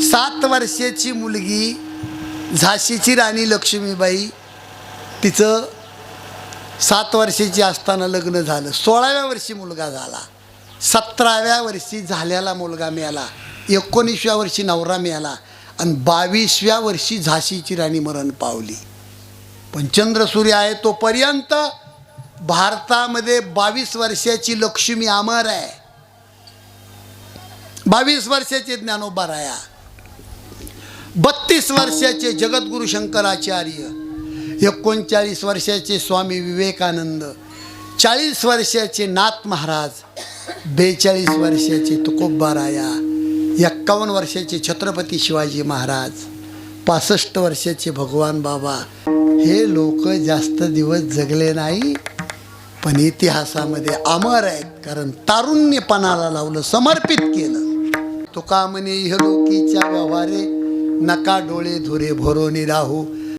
सात वर्षाची मुलगी झाशीची राणी लक्ष्मीबाई तिचं सात वर्षाची असताना लग्न झालं. सोळाव्या वर्षी मुलगा झाला. सतराव्या वर्षी झालेला मुलगा मिळाला. एकोणीसव्या वर्षी नवरा मिळाला. आणि बावीसव्या वर्षी झाशीची राणी मरण पावली. पण चंद्रसूर्य आहे तोपर्यंत भारतामध्ये बावीस वर्षाची लक्ष्मी अमर आहे. बावीस वर्षाचे ज्ञानोबा राया. बत्तीस वर्षाचे जगद्गुरु शंकराचार्य. एकोणचाळीस वर्षाचे स्वामी विवेकानंद. चाळीस वर्षाचे नाथ महाराज. बेचाळीस वर्षाचे तुकोबाराया एक्कावन्न वर्षाचे छत्रपती शिवाजी महाराज. पासष्ट वर्षाचे भगवान बाबा. हे लोक जास्त दिवस जगले नाही पण इतिहासामध्ये अमर आहेत कारण तारुण्यपणाला लावलं समर्पित केलं. तुका म्हणे इहलोकीच्या व्यवहारे नका डोळे धुरे भरोनी राहू.